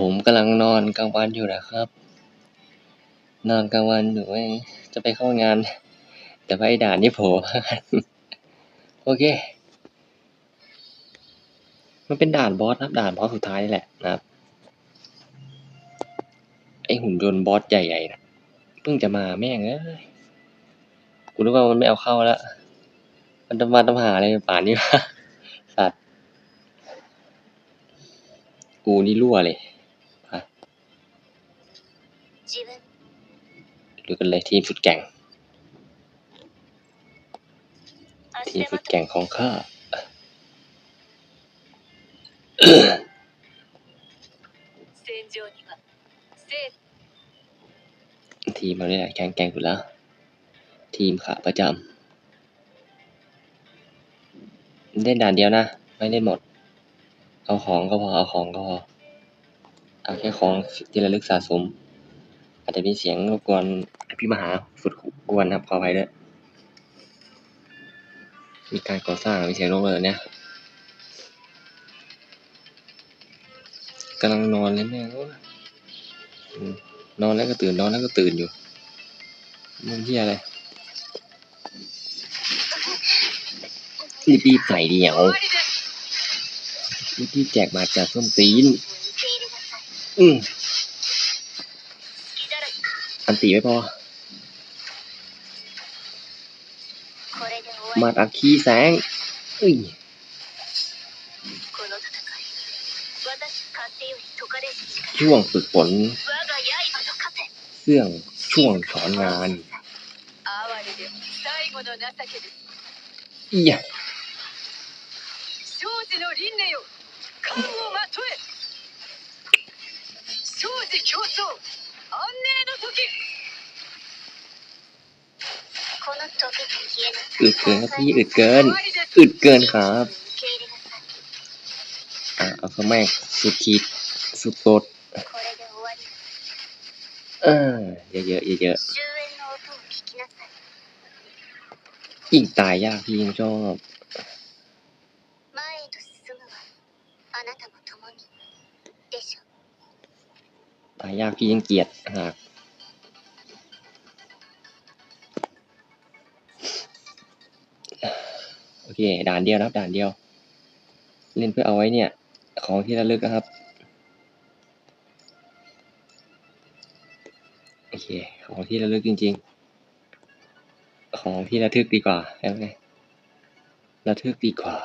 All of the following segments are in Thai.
ผมกำลังนอนกลางวันอยู่นะครับ นอนกลางวันอยู่จะไปเข้างาน แต่ไอ้ด่านนี่โผล่มโอเค มันเป็นด่านบอสนะครับด่านบอสสุดท้ายนี่แหละนะครับไอหุ่นยนต์บอสใหญ่ๆนะเพิ่งจะมาแม่งเอ้ยกูนึกว่ามันไม่เอาเข้าแล้วมันจะมาตามหาอะไรป่านนี้วะสัตว์ กูนี่รั่วเลย ดูกันเลยทีมชุดแก่ง ทีมชุดแก่งของข้าทีมเราได้หลายแข่งแก่งอยู่แล้ว ทีมขาประจำเล่นด่านเดียวนะ ไม่เล่นหมด เอาของก็พอ เอาของก็พอ เอาแค่ของที่ระลึกสะสม จจะมีเสียงรบกวนพี่มหาสุดกวนนะครับขออภัยด้วยมีการก่อสร้างมีเสียงรบกวนเนี่ยกำลังนอนเลยแม่ก็นอนแล้วก็ตื่นนอนแล้วก็ตื่นอยู่มันที่อะไรรีบๆใส่เดียวรีบๆแจกบาดจากส้นตีน อืม อันตีไม่พอ มาตักขีแสงอุ้ยช่วงฝึกฝนเสื่องช่วงสอนงานอียคันโอมาโตเอโชจิโคโซ อึดเกินครับพี่อึดเกินอึดเกินครับอะเอาเข้าแม่สุดขีดสุดตดเออเยอะเยอะเยอะยิ่งตายยากพี่ยังชอบตายยากพี่ยังเกลียดหาก อเคด่านเดียวนะครับด่านเดียว เล่นเพื่อเอาไว้เนี่ย ของที่ระลึกนะครับโอเคของที่ระลึกจริง ๆ ของที่ระทึกดีกว่าใช่ไหมระทึกดีกว่า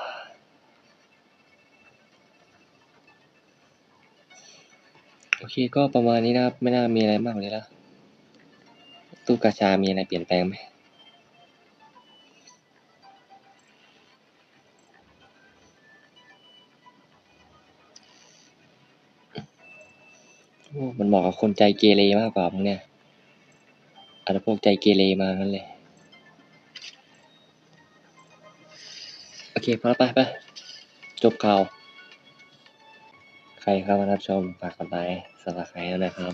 โอเคก็ประมาณนี้นะครับไม่น่ามีอะไรมากกว่านี้แล้วตู้กาชามีอะไรเปลี่ยนแปลงไหม มันเหมาะกับคนใจเกเรมากกว่ามึงเนี่ยอาจจะพวกใจเกเรมางั้นเลย โอเคพอแล้วไปไปจบข่าว ใครเข้ามารับชมฝากกดไลค์สมับใครนะครับ